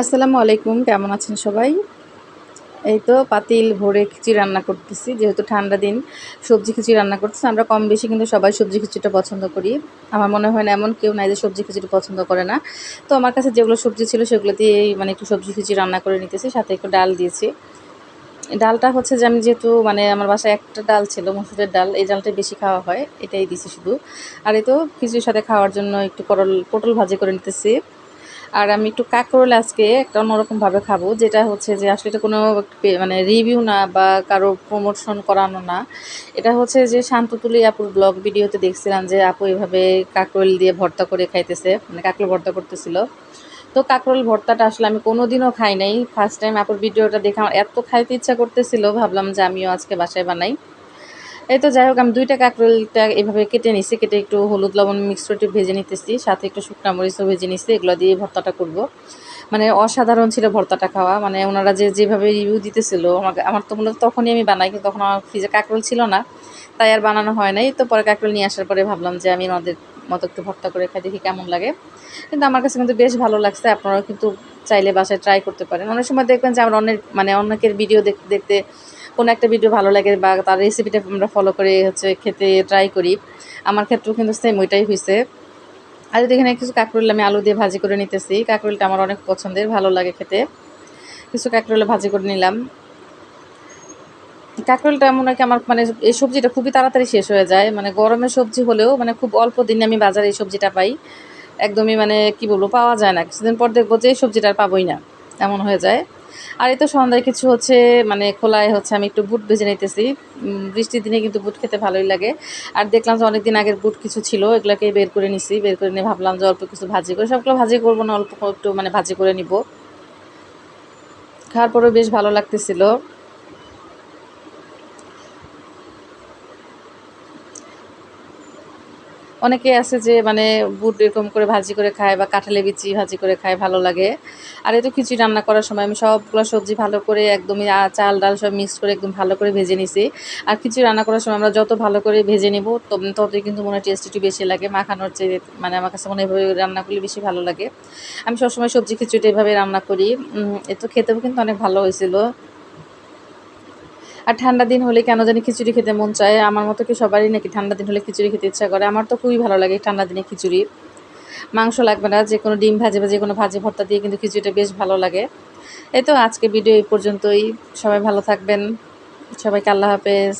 আসসালামু আলাইকুম, কেমন আছেন সবাই? এই তো পাতিল ভরে খিচুড়ি রান্না করতেছি, যেহেতু ঠান্ডা দিন, সবজি খিচুড়ি রান্না করতেছি। আমরা কম বেশি কিন্তু সবাই সবজি খিচুড়িটা পছন্দ করি। আমার মনে হয় না এমন কেউ নাই যে সবজি খিচুড়ি পছন্দ করে না। তো আমার কাছে যেগুলো সবজি ছিল সেগুলো দিয়েই মানে একটু সবজি খিচুড়ি রান্না করে নিতেছি, সাথে একটু ডাল দিয়েছি। ডালটা হচ্ছে যে আমি যেহেতু মানে আমার বাসায় একটা ডাল ছিল, মসুরের ডাল, এই ডালটাই বেশি খাওয়া হয়, এটাই দিছি শুধু। আর এই তো খিচুড়ির সাথে খাওয়ার জন্য একটু পটল পটল ভাজি করে নিতেছি। আর আমি একটু কাঁকরোল আজকে একটা অন্যরকমভাবে খাব, যেটা হচ্ছে যে আসলে এটা কোনো মানে রিভিউ না বা কারও প্রমোশন করানো না। এটা হচ্ছে যে শান্ততুলি আপুর ব্লগ ভিডিওতে দেখছিলাম যে আপু এভাবে কাঁকরোল দিয়ে ভর্তা করে খাইতেছে মানে কাঁকরোল ভর্তা করতেছিল। তো কাঁকরোল ভর্তাটা আসলে আমি কোনো দিনও খাই নাই। ফার্স্ট টাইম আপুর ভিডিওটা দেখে আমার এত খাইতে ইচ্ছা করতেছিল, ভাবলাম যে আমিও আজকে বাসায় বানাই। এই তো যাই হোক, আমি দুইটা কাঁকরোলটা এভাবে কেটে নিছি, কেটে একটু হলুদ লবণ মিক্স করে ভেজে নিতেছি, সাথে একটু শুকনা মরিচও ভেজে নিছি, এগুলো দিয়ে ভর্তাটা করব। মানে অসাধারণ ছিল ভর্তাটা খাওয়া মানে ওনারা যে যেভাবে রিভিউ দিতেছিল, আমাকে আমার তো মূলত তখনই আমি বানাই, কিন্তু তখন আমার ফ্রিজে কাঁকরোল ছিল না, তাই আর বানানো হয় নাই। তো পরে কাঁকরোল নিয়ে আসার পরে ভাবলাম যে আমি ওনাদের মতো একটু ভর্তা করে খাই, দেখি কেমন লাগে। কিন্তু আমার কাছে কিন্তু বেশ ভালো লাগছে, আপনারাও কিন্তু চাইলে বাসায় ট্রাই করতে পারেন। অনেক সময় দেখবেন যে আমরা অনেক মানে অনেকের ভিডিও দেখতে দেখতে কোনো একটা ভিডিও ভালো লাগে বা তার রেসিপিটা আমরা ফলো করে হচ্ছে খেতে ট্রাই করি, আমার ক্ষেত্রেও কিন্তু সেম ওইটাই হয়েছে আর যদি এখানে কিছু কাঁকরোল আমি আলু দিয়ে ভাজি করে নিতেছি, কাঁকরোলটা আমার অনেক পছন্দের, ভালো লাগে খেতে। কিছু কাঁকরোলে ভাজি করে নিলাম। কাঁকরোলটা এমন আর কি আমার মানে এই সবজিটা খুবই তাড়াতাড়ি শেষ হয়ে যায় মানে গরমের সবজি হলেও মানে খুব অল্প দিনে আমি বাজারে এই সবজিটা পাই। একদমই মানে কি বলব, পাওয়া যায় না। কিছুদিন পর দেখব যে এই সবজিটা আর পাবোই না, এমন হয়ে যায়। আর এই তো সন্ধ্যায় কিছু হচ্ছে মানে খোলায় হচ্ছে, আমি একটু বুট ভেজে নিতেছি। বৃষ্টির দিনে কিন্তু বুট খেতে ভালোই লাগে। আর দেখলাম যে অনেকদিন আগের বুট কিছু ছিল, এগুলোকে বের করে নিছি, বের করে নিয়ে ভাবলাম যে অল্প কিছু ভাজি করে, সবগুলো ভাজি করব না, অল্প একটু মানে ভাজি করে নিব। খাওয়ার পরেও বেশ ভালো লাগতেছিল। অনেকে আছে যে মানে বুট এরকম করে ভাজি করে খায় বা কাঁঠালে বিচি ভাজি করে খায়, ভালো লাগে। আর এই তো খিচুড়ি রান্না করার সময় আমি সবগুলো সবজি ভালো করে একদমই চাল, ডাল সব মিক্স করে একদম ভালো করে ভেজে নিছি। আর খিচুড়ি রান্না করার সময় আমরা যত ভালো করে ভেজে নিব তত- ততই কিন্তু মনে হয় টেস্ট একটু বেশি লাগে। মাখানোর চেয়ে মানে আমার কাছে মনে হয় রান্না করলে বেশি ভালো লাগে। আমি সবসময় সবজি খিচুড়িটা এভাবে রান্না করি। এ তো খেতেও কিন্তু অনেক ভালো হয়েছিল। আর ঠান্ডা দিন হলে কেন জানি খিচুড়ি খেতে মন চায়। আমার মতো কি সবারই নাকি ঠান্ডা দিন হলে খিচুড়ি খেতে ইচ্ছা করে? আমার তো খুবই ভালো লাগে ঠান্ডা দিনে খিচুড়ি। মাংস লাগবে না, যে কোনো ডিম ভাজে বা যে কোনো ভাজি ভর্তা দিয়ে কিন্তু খিচুড়িটা বেশ ভালো লাগে। এই তো আজকে ভিডিও এই পর্যন্তই। সবাই ভালো থাকবেন। সবাইকে আল্লাহ হাফেজ।